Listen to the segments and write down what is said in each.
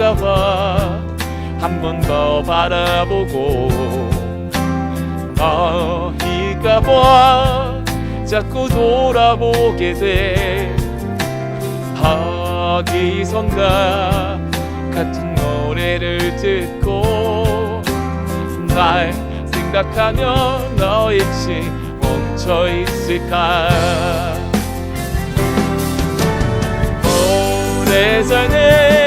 가 와한 번 더 바라보고 너희가 봐. 자꾸 돌아보게 돼. 어디선가 같은 노래를 듣고 날 생각하며 너 역시 멈춰 있을까? 오래전에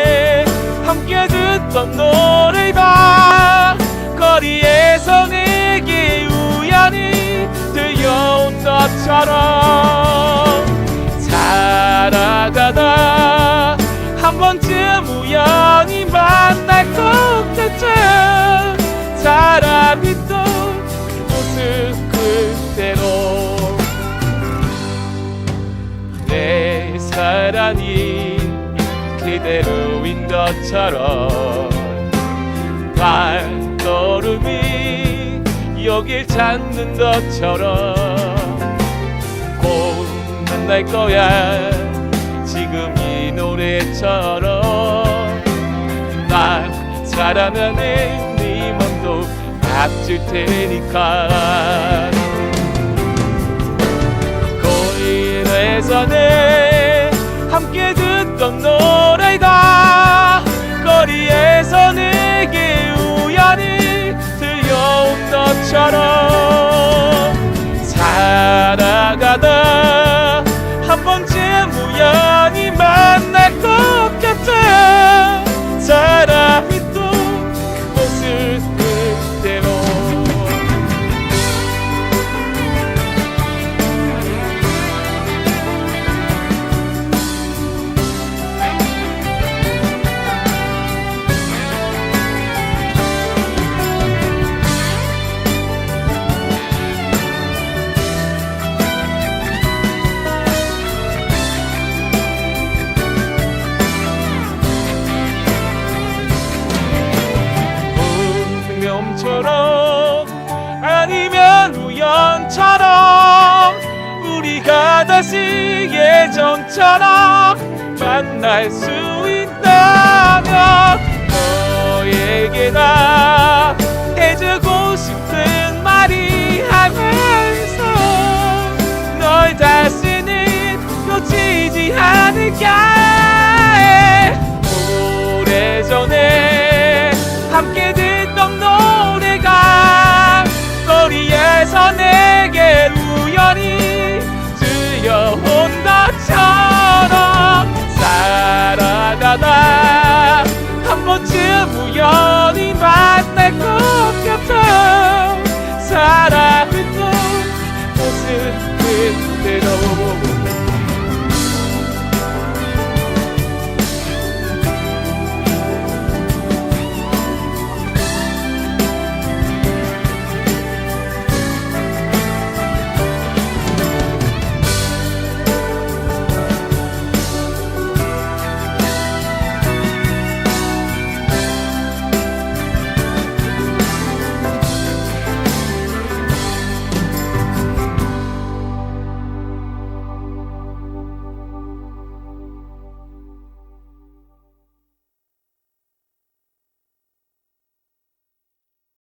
또 모습 그대로. 내 사랑이 그대로인 것처럼 발걸음이 여길 찾는 것처럼 꼭 만날 거야. 지금 이 노래처럼 날 사랑하는 네 맘도 앞줄 테니까. 거리에서는 다시 예전처럼 만날 수 있다면 너에게 나 해주고 싶은 말이 있어 널 다시는 놓치지 않을까 know.